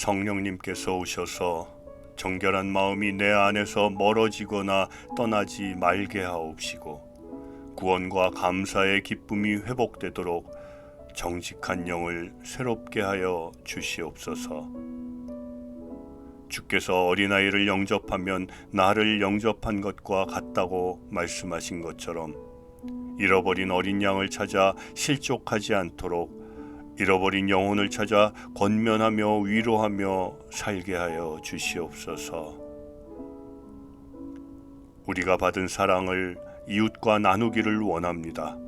성령님께서 오셔서 정결한 마음이 내 안에서 멀어지거나 떠나지 말게 하옵시고 구원과 감사의 기쁨이 회복되도록 정직한 영을 새롭게 하여 주시옵소서. 주께서 어린아이를 영접하면 나를 영접한 것과 같다고 말씀하신 것처럼 잃어버린 어린 양을 찾아 실족하지 않도록 잃어버린 영혼을 찾아 권면하며 위로하며 살게 하여 주시옵소서. 우리가 받은 사랑을 이웃과 나누기를 원합니다.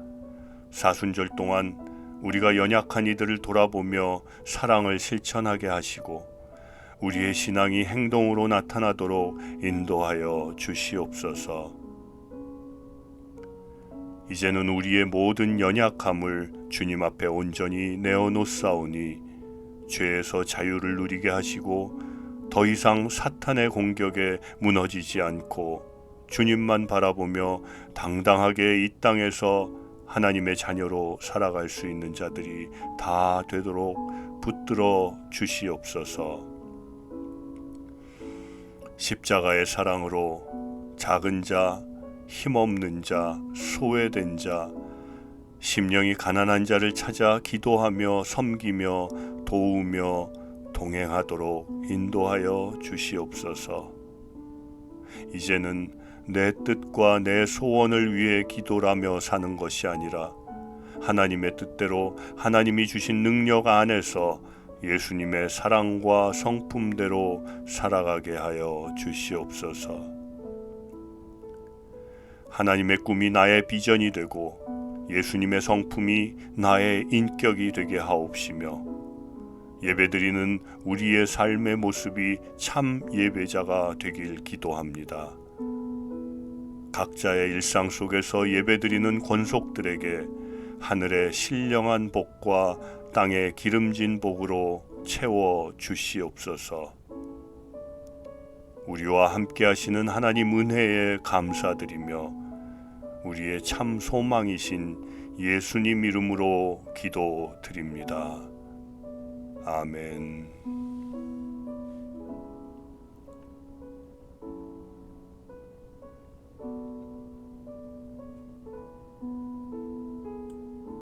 사순절 동안 우리가 연약한 이들을 돌아보며 사랑을 실천하게 하시고 우리의 신앙이 행동으로 나타나도록 인도하여 주시옵소서. 이제는 우리의 모든 연약함을 주님 앞에 온전히 내어놓사오니 죄에서 자유를 누리게 하시고 더 이상 사탄의 공격에 무너지지 않고 주님만 바라보며 당당하게 이 땅에서 하나님의 자녀로 살아갈 수 있는 자들이 다 되도록 붙들어 주시옵소서. 십자가의 사랑으로 작은 자, 힘없는 자, 소외된 자, 심령이 가난한 자를 찾아 기도하며 섬기며 도우며 동행하도록 인도하여 주시옵소서. 이제는 내 뜻과 내 소원을 위해 기도라며 사는 것이 아니라 하나님의 뜻대로 하나님이 주신 능력 안에서 예수님의 사랑과 성품대로 살아가게 하여 주시옵소서. 하나님의 꿈이 나의 비전이 되고 예수님의 성품이 나의 인격이 되게 하옵시며 예배드리는 우리의 삶의 모습이 참 예배자가 되길 기도합니다. 각자의 일상 속에서 예배드리는 권속들에게 하늘의 신령한 복과 땅의 기름진 복으로 채워 주시옵소서. 우리와 함께 하시는 하나님 은혜에 감사드리며 우리의 참 소망이신 예수님 이름으로 기도드립니다. 아멘.